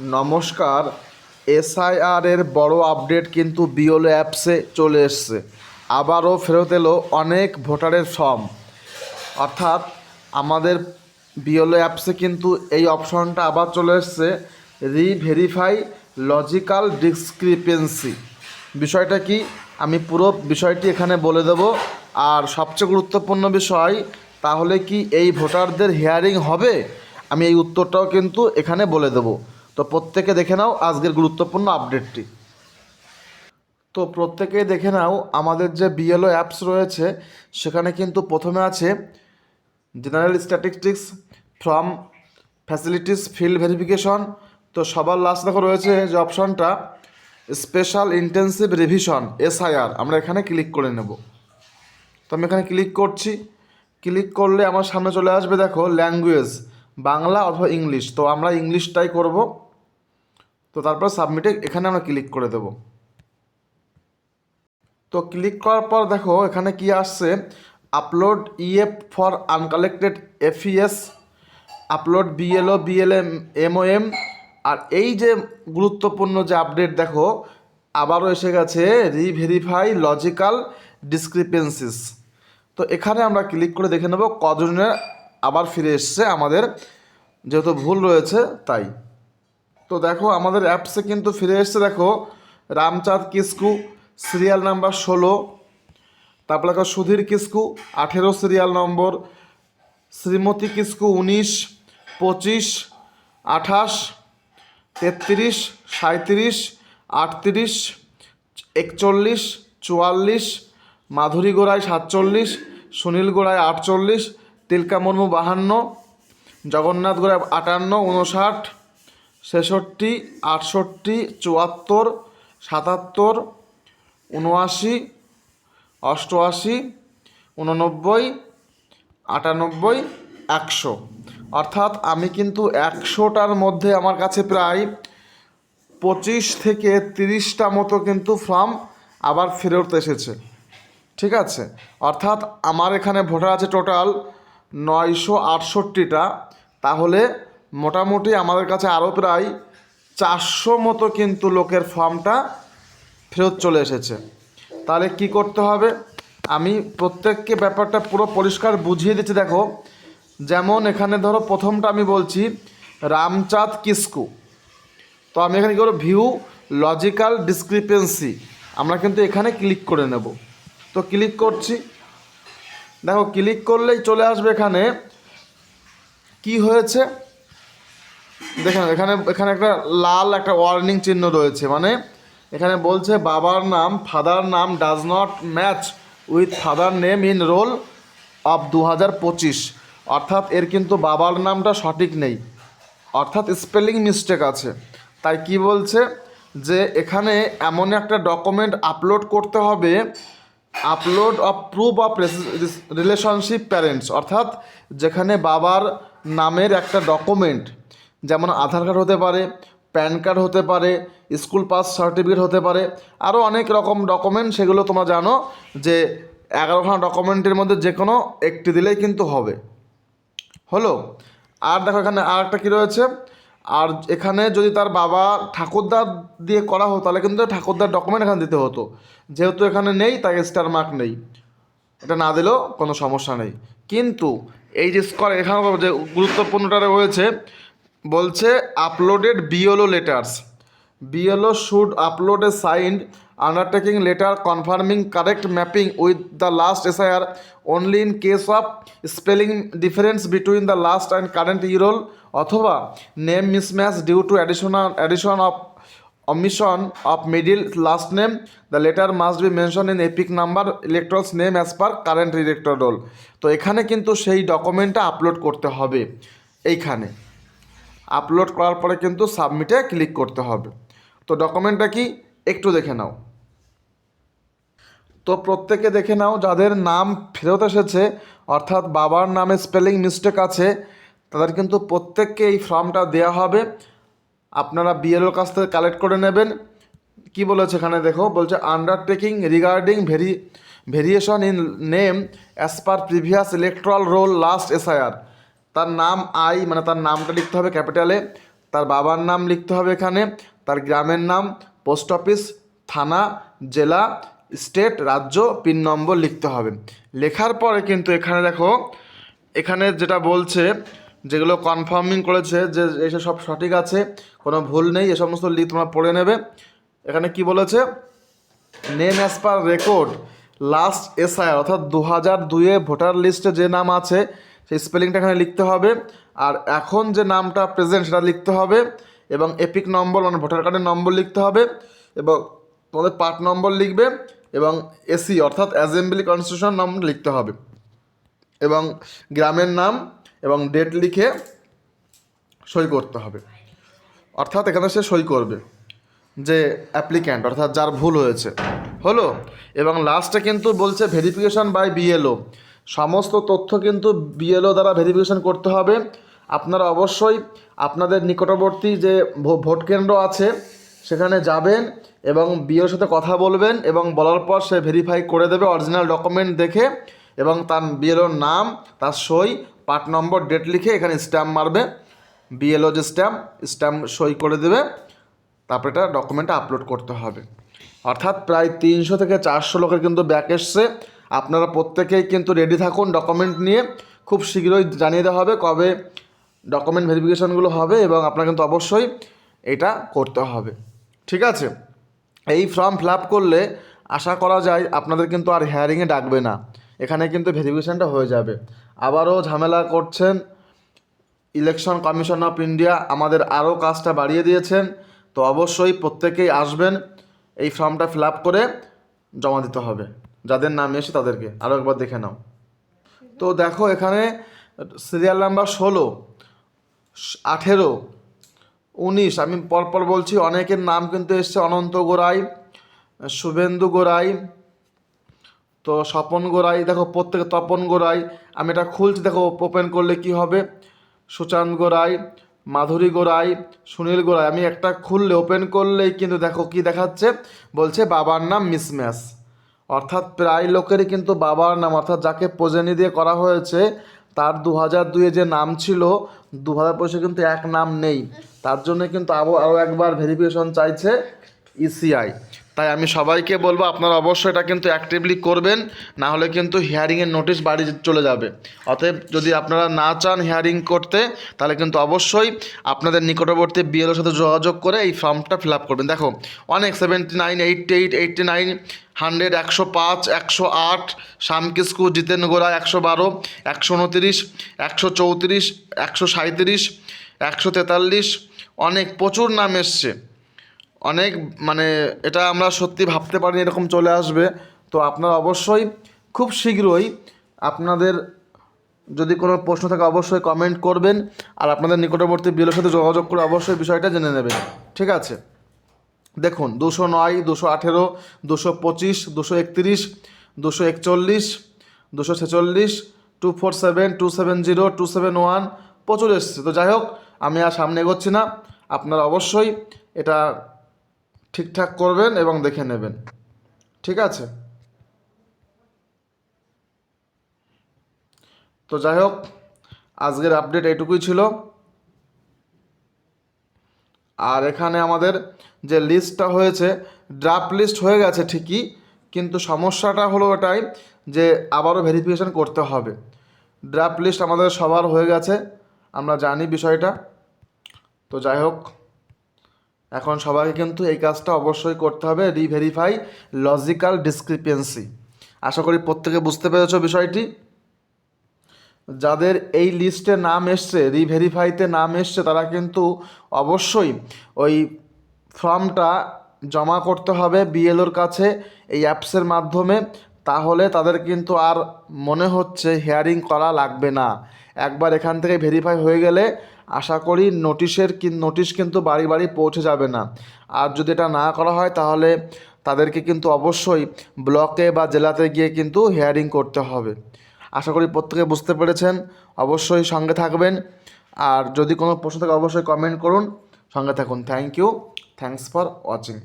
নমস্কার, এসআইআর এর বড় আপডেট কিন্তু বিওলো অ্যাপসে চলে এসছে। আবারও ফেরত এলো অনেক ভোটারের ফর্ম। অর্থাৎ আমাদের বিওলো অ্যাপসে কিন্তু এই অপশনটা আবার চলে এসছে, রিভেরিফাই লজিক্যাল ডিসক্রিপেন্সি। বিষয়টা কি? আমি পুরো বিষয়টি এখানে বলে দেব। আর সবচেয়ে গুরুত্বপূর্ণ বিষয়, তাহলে কি এই ভোটারদের হিয়ারিং হবে? আমি এই উত্তরটাও কিন্তু এখানে বলে দেব। তো প্রত্যেকে দেখে নাও আজকের গুরুত্বপূর্ণ আপডেটটি। তো প্রত্যেকেই দেখে নাও আমাদের যে বিএলও অ্যাপস রয়েছে, সেখানে কিন্তু প্রথমে আছে general statistics from facilities field verification তো সবার লাস্ট দেখো রয়েছে যে অপশনটা স্পেশাল ইন্টেন্সিভ রিভিশন এসআইআর আমরা এখানে ক্লিক করে নেব। তো আমি এখানে ক্লিক করছি। ক্লিক করলে আমার সামনে চলে আসবে দেখো ল্যাঙ্গুয়েজ বাংলা অথবা ইংলিশ তো আমরা ইংলিশটাই করব। তো তারপর সাবমিটে এখানে আমরা ক্লিক করে দেবো। তো ক্লিক করার পর দেখো, এখানে কি আসছে? Upload EF for uncollected EFs upload BLO BLM MOM আর এই যে গুরুত্বপূর্ণ যে আপডেট দেখো, আবারও এসে গেছে রিভেরিফাই লজিক্যাল ডিসক্রিপেন্সিস তো এখানে আমরা ক্লিক করে দেখে নেব কজনের আবার ফিরে এসছে আমাদের, যেহেতু ভুল রয়েছে, তাই। তো দেখো, আমাদের অ্যাপসে কিন্তু ফিরে এসছে, দেখো, রামচাঁদ কিস্কু সিরিয়াল নাম্বার ষোলো, তারপর দেখো, সুধীর কিস্কু, আঠেরো সিরিয়াল নম্বর শ্রীমতী কিস্কু উনিশ, পঁচিশ, আঠাশ, তেত্রিশ সাঁত্রিশ আটত্রিশ, একচল্লিশ, চুয়াল্লিশ, মাধুরী গোড়ায় সাতচল্লিশ, সুনীল গোড়ায় আটচল্লিশ, তিলকা মুর্মু বাহান্ন, জগন্নাথ গোড়ায় আটান্ন উনষাট ছেষট্টি, আটষট্টি, চুয়াত্তর, সাতাত্তর উনআশি অষ্টআশি উননব্বই আটানব্বই, একশো। অর্থাৎ আমি কিন্তু একশোটার মধ্যে আমার কাছে প্রায় পঁচিশ থেকে তিরিশটা মতো কিন্তু ফর্ম আবার ফেরত এসেছে। ঠিক আছে? অর্থাৎ আমার এখানে ভোটার আছে টোটাল নয়শো আটষট্টিটা। তাহলে মোটামুটি আমাদের কাছে আরও প্রায় চারশো মতো কিন্তু লোকের ফর্মটা ফেরত চলে এসেছে। তাহলে কি করতে হবে? আমি প্রত্যেককে ব্যাপারটা পুরো পরিষ্কার বুঝিয়ে দিচ্ছি। দেখো, যেমন এখানে ধরো প্রথমটা আমি বলছি, রামচাঁদ কিস্কু। তো আমি এখানে কি করব? ভিউ লজিক্যাল ডিসক্রিপেন্সি আমরা কিন্তু এখানে ক্লিক করে নেব। তো ক্লিক করছি। দেখো ক্লিক করলেই চলে আসবে এখানে। কি হয়েছে? দেখেন, এখানে এখানে একটা লাল একটা ওয়ার্নিং চিহ্ন রয়েছে মানে এখানে বলছে, বাবার নাম ফাদার নাম does not match with father name in roll of দু হাজার পঁচিশ। অর্থাৎ এর কিন্তু বাবার নামটা সঠিক নেই। অর্থাৎ স্পেলিং মিস্টেক আছে। তাই কি বলছে? যে এখানে এমন একটা ডকুমেন্ট আপলোড করতে হবে upload of proof of relationship parents অর্থাৎ যেখানে বাবার নামের একটা ডকুমেন্ট যেমন আধার কার্ড হতে পারে, প্যান কার্ড হতে পারে, স্কুল পাস সার্টিফিকেট হতে পারে আরও অনেক রকম ডকুমেন্ট সেগুলো তোমরা জানো যে এগারোখানা ডকুমেন্টের মধ্যে যে কোনো একটি দিলেই কিন্তু হবে। হলো? আর দেখো এখানে আর একটা কী রয়েছে? আর এখানে যদি তার বাবা ঠাকুরদার দিয়ে করা হতো, তাহলে কিন্তু ঠাকুরদার ডকুমেন্ট এখানে দিতে হতো। যেহেতু এখানে নেই, তাই স্টার মার্ক নেই। এটা না দিলেও কোনো সমস্যা নেই। কিন্তু এই যে স্কর এখানে যে গুরুত্বপূর্ণটা রয়েছে বলছে uploaded BLO letters BLO should upload a signed undertaking letter confirming correct mapping with the last SIR only in case of spelling difference between the last and current eroll অথবা name mismatch due to additional addition of of middle last name. The letter must be mentioned in epic number elector's name as per current elector roll তো এখানে কিন্তু সেই ডকুমেন্টটা upload করতে হবে। এইখানে। Upload করার পরে কিন্তু সাবমিটে ক্লিক করতে হবে। তো ডকুমেন্টটা কি? একটু দেখে নাও। তো প্রত্যেকে দেখে নাও, যাদের নাম ফেরত এসেছে, অর্থাৎ বাবার নামে স্পেলিং মিস্টেক আছে, তাদের কিন্তু প্রত্যেককে এই ফর্মটা দেওয়া হবে। আপনারা বিএলওর কাছ থেকে কালেক্ট করে নেবেন। কি বলেছে এখানে দেখো? বলছে undertaking regarding very variation in name as per previous electoral roll last SIR তার নাম আই মানে তার নামটা লিখতে হবে ক্যাপিটালে, তার বাবার নাম লিখতে হবে এখানে, তার গ্রামের নাম, পোস্ট অফিস, থানা, জেলা, স্টেট, রাজ্য, পিন নম্বর লিখতে হবে। লেখার পরে কিন্তু এখানে দেখো, এখানে যেটা বলছে, যেগুলো কনফার্মিং করেছে, যে এসব সব সঠিক আছে, কোনো ভুল নেই, এ সমস্ত লিখ তোমরা পড়ে নেবে। এখানে কি বলেছে? Name as per record last SI অর্থাৎ দু হাজার দুইয়ে ভোটার লিস্টে যে নাম আছে সেই স্পেলিংটা এখানে লিখতে হবে। আর এখন যে নামটা প্রেজেন্ট সেটা লিখতে হবে এবং এপিক নম্বর মানে ভোটার কার্ডের নম্বর লিখতে হবে এবং তোমাদের পার্ট নম্বর লিখবে এবং এসি অর্থাৎ অ্যাসেম্বলি কনস্টিটিউশন নাম লিখতে হবে এবং গ্রামের নাম এবং ডেট লিখে সই করতে হবে। অর্থাৎ এখানে সে সই করবে যে অ্যাপ্লিক্যান্ট অর্থাৎ যার ভুল হয়েছে। হলো? এবং লাস্টে কিন্তু বলছে ভেরিফিকেশন বাই বিএলও সমস্ত তথ্য কিন্তু বিএলও দ্বারা ভেরিফিকেশন করতে হবে। আপনারা অবশ্যই আপনাদের নিকটবর্তী যে ভোট কেন্দ্র আছে, সেখানে যাবেন এবং বিএর সাথে কথা বলবেন এবং বলার পর সে ভেরিফাই করে দেবে অরিজিনাল ডকুমেন্ট দেখে এবং তার বিএলওর নাম, তার সই পার্ট নম্বর ডেট লিখে এখানে স্ট্যাম্প মারবে। বিএলও যে স্ট্যাম্প স্ট্যাম্প সই করে দেবে। তারপরে এটা ডকুমেন্টটা আপলোড করতে হবে। অর্থাৎ প্রায় তিনশো থেকে চারশো লোকের কিন্তু ব্যাক এসছে। আপনারা প্রত্যেকেই কিন্তু রেডি থাকুন ডকুমেন্ট নিয়ে। খুব শীঘ্রই জানিয়ে দেওয়া হবে কবে ডকুমেন্ট ভেরিফিকেশনগুলো হবে এবং আপনার কিন্তু অবশ্যই এটা করতে হবে। ঠিক আছে? এই ফর্ম ফিল আপ করলে আশা করা যায় আপনাদের কিন্তু আর হেয়ারিংয়ে ডাকবে না। এখানে কিন্তু ভেরিফিকেশানটা হয়ে যাবে। আবারও ঝামেলা করছেন ইলেকশন কমিশন অফ ইন্ডিয়া আমাদের আরও কাজটা বাড়িয়ে দিয়েছেন। তো অবশ্যই প্রত্যেকেই আসবেন, এই ফর্মটা ফিল আপ করে জমা দিতে হবে। যাদের নাম এসে তাদেরকে। আরও একবার দেখে নাও। তো দেখো এখানে সিরিয়াল নাম্বার ষোলো, আঠেরো, উনিশ, আমি পরপর বলছি, অনেকের নাম কিন্তু এসছে অনন্ত গোড়াই, শুভেন্দু গোড়াই, তো স্বপন গোড়াই, দেখো প্রত্যেকে তপন গোড়াই, আমি এটা খুলছি, দেখো ওপেন করলে কি হবে? সুচান্ত গোড়াই, মাধুরী গোড়াই, সুনীল গোড়াই, আমি একটা খুললে ওপেন করলেই কিন্তু দেখো কি দেখাচ্ছে? বলছে বাবার নাম মিসম্যাচ। অর্থাৎ প্রায় লোকেরই কিন্তু বাবার নাম, অর্থাৎ যাকে প্রজেনি দিয়ে করা হয়েছে, তার দু হাজার দুইয়ে যে নাম ছিল দু হাজার পয়সা কিন্তু এক নাম নেই। তার জন্য কিন্তু আবার আরও একবার ভেরিফিকেশন চাইছে ইসিআই তাই আমি সবাইকে বলব, আপনারা অবশ্যই এটা কিন্তু অ্যাক্টিভলি করবেন, না হলে কিন্তু হিয়ারিংয়ের নোটিশ বাড়ি চলে যাবে। অতএব যদি আপনারা না চান হিয়ারিং করতে, তাহলে কিন্তু অবশ্যই আপনাদের নিকটবর্তী বিএলওর সাথে যোগাযোগ করে এই ফর্মটা ফিল আপ করবেন। দেখো, অনেক seventy nine eighty eight eighty nine hundred একশো পাঁচ, একশো আট, শামকিস্কু জিতেন গোড়া একশো বারো, একশো উনতিরিশ, একশো চৌত্রিশ, একশো সাঁইত্রিশ, একশো তেতাল্লিশ, অনেক প্রচুর নাম এসছে। অনেক মানে এটা আমরা সত্যি ভাবতে পারিনি এরকম চলে আসবে। তো আপনারা অবশ্যই খুব শীঘ্রই আপনাদের যদি কোনো প্রশ্ন থাকে অবশ্যই কমেন্ট করবেন আর আপনাদের নিকটবর্তী বিলের সাথে যোগাযোগ করে অবশ্যই বিষয়টা জেনে নেবেন। ঠিক আছে? দেখুন, দুশো নয়, দুশো আঠেরো, দুশো পঁচিশ, দুশো একত্রিশ, দুশো একচল্লিশ, দুশো ছেচল্লিশ two four seven two seven zero two seven one প্রচুর এসছে। তো যাই হোক, আমি আর সামনে এগোচ্ছি না। আপনারা অবশ্যই এটা ঠিকঠাক করবেন এবং দেখে নেবেন। ঠিক আছে? তো যাই হোক, আজকের আপডেট এইটুকুই ছিল। আর এখানে আমাদের যে লিস্টটা হয়েছে ড্রাফট লিস্ট হয়ে গেছে ঠিকই, কিন্তু সমস্যাটা হলো এটাই যে আবারও ভেরিফিকেশন করতে হবে। ড্রাফট লিস্ট আমাদের সবার হয়ে গেছে, আমরা জানি বিষয়টা। তো যাই হোক এখন সবাইকে কিন্তু এই কাজটা অবশ্যই করতে হবে রিভেরিফাই লজিক্যাল ডিসক্রিপেন্সি আশা করি প্রত্যেকে বুঝতে পেরেছ বিষয়টি। যাদের এই লিস্টে নাম এসছে রিভেরিফাইতে নাম এসছে, তারা কিন্তু অবশ্যই ওই ফর্মটা জমা করতে হবে বিএলওর কাছে এই অ্যাপসের মাধ্যমে। তাহলে তাদের কিন্তু আর মনে হচ্ছে হেয়ারিং করা লাগবে না। একবার এখান থেকে ভেরিফাই হয়ে গেলে আশা করি নোটিশের কি নোটিশ কিন্তু বাড়ি বাড়ি পৌঁছে যাবে না। আর যদি এটা না করা হয় তাহলে তাদেরকে কিন্তু অবশ্যই ব্লকে বা জেলাতে গিয়ে কিন্তু হেয়ারিং করতে হবে। আশা করি প্রত্যেকে বুঝতে পেরেছেন। অবশ্যই সঙ্গে থাকবেন। আর যদি কোনো প্রশ্ন থাকে অবশ্যই কমেন্ট করুন। সঙ্গে থাকুন। Thank you thanks for watching